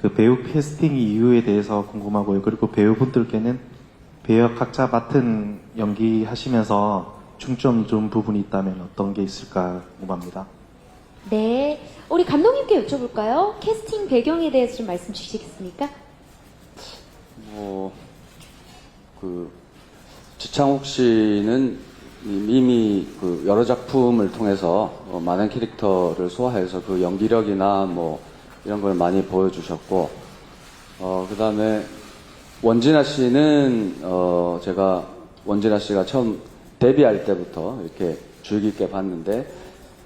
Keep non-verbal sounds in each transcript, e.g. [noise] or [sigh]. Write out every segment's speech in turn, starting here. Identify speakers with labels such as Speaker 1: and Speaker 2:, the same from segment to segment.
Speaker 1: 그 배우 캐스팅 이유에 대해서 궁금하고요. 그리고 배우분들께는 배역 각자 맡은 연기 하시면서 중점 둔 부분이 있다면 어떤 게 있을까 궁금합니다.
Speaker 2: 네. 우리 감독님께 여쭤볼까요? 캐스팅 배경에 대해서 좀 말씀 주시겠습니까?
Speaker 3: 뭐, 그, 지창욱 씨는 이미 그 여러 작품을 통해서 어, 많은 캐릭터를 소화해서 그 연기력이나 뭐 이런 걸 많이 보여주셨고, 어, 그 다음에 원진아 씨는, 어, 제가 원진아 씨가 처음 데뷔할 때부터 이렇게 주의 깊게 봤는데,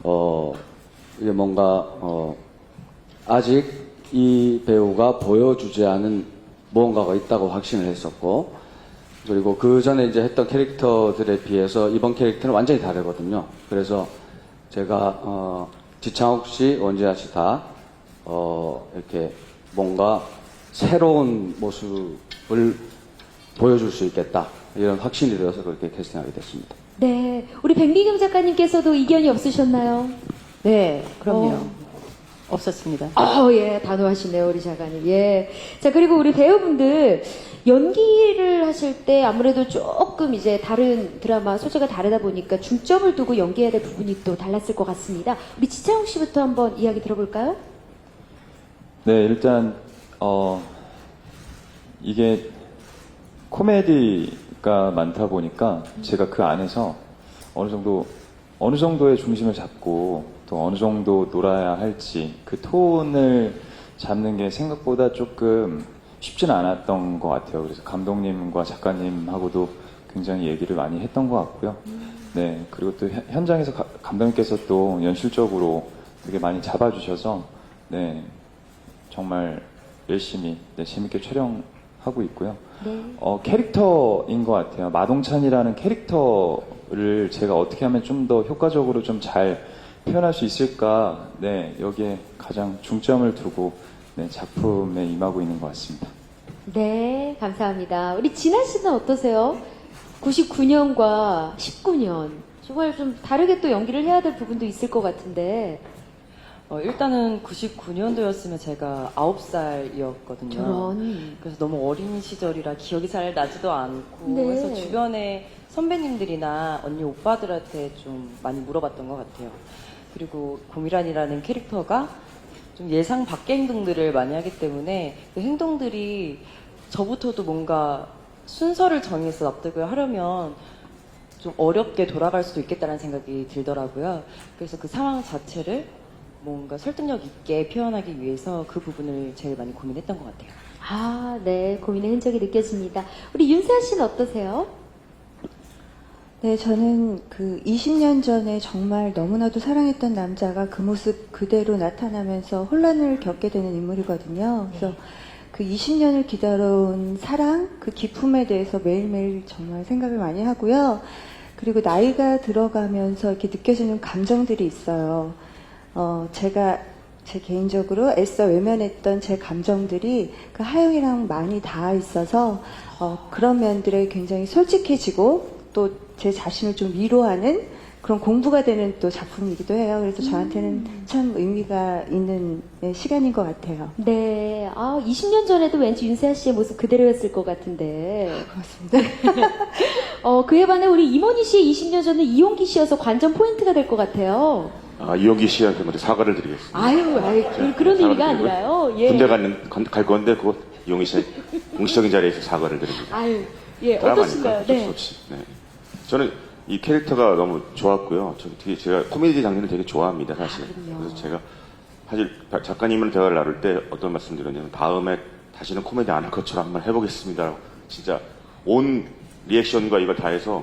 Speaker 3: 어, 이게 뭔가, 어, 아직 이 배우가 보여주지 않은 무언가가 있다고 확신을 했었고, 그리고 그 전에 이제 했던 캐릭터들에 비해서 이번 캐릭터는 완전히 다르거든요. 그래서 제가, 어, 지창욱 씨, 원지아 씨 다, 어, 이렇게 뭔가 새로운 모습을 보여줄 수 있겠다. 이런 확신이 들어서 그렇게 캐스팅하게 됐습니다.
Speaker 2: 네. 우리 백미경 작가님께서도 이견이 없으셨나요?
Speaker 4: 네, 그럼요.
Speaker 2: 어.
Speaker 4: 없었습니다.
Speaker 2: 어, 예, 단호하시네요, 우리 작가님. 예. 자, 그리고 우리 배우분들, 연기를 하실 때 아무래도 조금 이제 다른 드라마 소재가 다르다 보니까 중점을 두고 연기해야 될 부분이 또 달랐을 것 같습니다. 우리 지창욱 씨부터 한번 이야기 들어볼까요?
Speaker 5: 네, 일단 어 이게 코미디가 많다 보니까 제가 그 안에서 어느 정도 어느 정도의 중심을 잡고 또 어느 정도 놀아야 할지 그 톤을 잡는 게 생각보다 조금 쉽지는 않았던 것 같아요. 그래서 감독님과 작가님하고도 굉장히 얘기를 많이 했던 것 같고요. 네, 그리고 또 현- 현장에서 가- 감독님께서 또 연출적으로 되게 많이 잡아주셔서 네, 정말 열심히 네, 재밌게 촬영하고 있고요.
Speaker 2: 네.
Speaker 5: 어, 캐릭터인 것 같아요. 마동찬이라는 캐릭터를 제가 어떻게 하면 좀 더 효과적으로 좀 잘 표현할 수 있을까, 네, 여기에 가장 중점을 두고 네, 작품에 임하고 있는 것 같습니다.
Speaker 2: 네, 감사합니다. 우리 진아 씨는 어떠세요? 99년과 19년. 정말 좀 다르게 또 연기를 해야 될 부분도 있을 것 같은데.
Speaker 6: 어, 일단은 99년도였으면 제가 9살이었거든요.
Speaker 2: 저런.
Speaker 6: 그래서 너무 어린 시절이라 기억이 잘 나지도 않고
Speaker 2: 네.
Speaker 6: 그래서 주변에 선배님들이나 언니 오빠들한테 좀 많이 물어봤던 것 같아요. 그리고 고미란이라는 캐릭터가 좀 예상 밖의 행동들을 많이 하기 때문에 그 행동들이 저부터도 뭔가 순서를 정해서 납득을 하려면 좀 어렵게 돌아갈 수도 있겠다는 생각이 들더라고요. 그래서 그 상황 자체를 뭔가 설득력 있게 표현하기 위해서 그 부분을 제일 많이 고민했던 것 같아요.
Speaker 2: 아, 네. 고민의 흔적이 느껴집니다. 우리 윤세아 씨는 어떠세요?
Speaker 7: 네, 저는 그 20년 전에 정말 너무나도 사랑했던 남자가 그 모습 그대로 나타나면서 혼란을 겪게 되는 인물이거든요. 그래서 그 20년을 기다려온 사랑, 그 기품에 대해서 매일매일 정말 생각을 많이 하고요. 그리고 나이가 들어가면서 이렇게 느껴지는 감정들이 있어요. 어, 제가 제 개인적으로 애써 외면했던 제 감정들이 그 하영이랑 많이 닿아 있어서 어, 그런 면들에 굉장히 솔직해지고 또 제 자신을 좀 위로하는 그런 공부가 되는 또 작품이기도 해요. 그래서 저한테는 참 의미가 있는 네, 시간인 것 같아요.
Speaker 2: 네. 아, 20년 전에도 왠지 윤세아 씨의 모습 그대로였을 것 같은데.
Speaker 7: 고맙습니다. [laughs]
Speaker 2: 어, 그에 반해 우리 임원희 씨의 20년 전은 이용기 씨여서 관전 포인트가 될 것 같아요.
Speaker 8: 아, 이용기 씨한테 먼저 사과를 드리겠습니다.
Speaker 2: 아유, 아유, 그,
Speaker 8: 사과를
Speaker 2: 의미가
Speaker 8: 드리고요.
Speaker 2: 아니라요. 예.
Speaker 8: 군대 가는, 건- 갈 건데, 그거 이용기 씨 공식적인 자리에서 사과를 드립니다.
Speaker 2: 아유, 예,
Speaker 8: 드라마니까
Speaker 2: 어떠신가요?
Speaker 8: 어쩔 수
Speaker 2: 네.
Speaker 8: 없이. 네. 저는 이 캐릭터가 너무 좋았고요. 저 되게 제가 코미디 장르를 되게 좋아합니다, 사실. 그래서 제가 사실 작가님을 대화를 나눌 때 어떤 말씀 드렸냐면 다음에 다시는 코미디 안 할 것처럼 한번 해보겠습니다. 진짜 온 리액션과 이걸 다 해서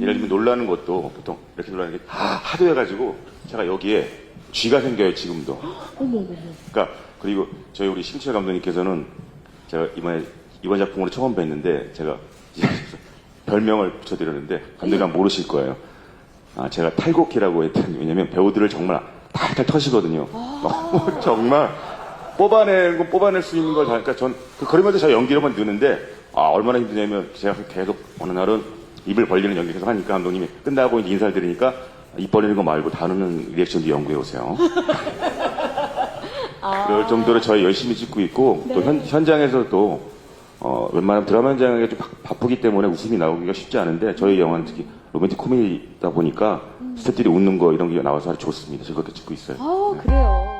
Speaker 8: 예를 들면 놀라는 것도 보통 이렇게 놀라는 게 하도 해가지고 제가 여기에 쥐가 생겨요, 지금도. 그러니까 그리고 저희 우리 심철 감독님께서는 제가 이번에 이번 작품으로 처음 뵀는데 제가 [laughs] 별명을 붙여드렸는데 감독님 모르실 거예요. 아 제가 탈곡기라고 했더니 왜냐면 배우들을 정말 탈탈 터시거든요. 너무 [laughs] 정말 뽑아내는 거 뽑아낼 수 있는 걸 다. 그러니까 전그 그러면서 제가 연기를 한번 느는데 아 얼마나 힘드냐면 제가 계속 어느 날은 입을 벌리는 연기 계속 하니까 감독님이 끝나고 이제 인사를 드리니까 입 벌리는 거 말고 다루는 리액션도 연구해 오세요. [laughs]
Speaker 2: 아.
Speaker 8: 그럴 정도로 저희 열심히 찍고 있고 또 현, 현장에서도 어, 웬만하면 드라마 현장에 좀 바- 바쁘기 때문에 웃음이 나오기가 쉽지 않은데 저희 영화는 특히 로맨틱 코미디다 보니까 스태프들이 웃는 거 이런 게 나와서 아주 좋습니다. 즐겁게 찍고 있어요.
Speaker 2: 아, 그래요.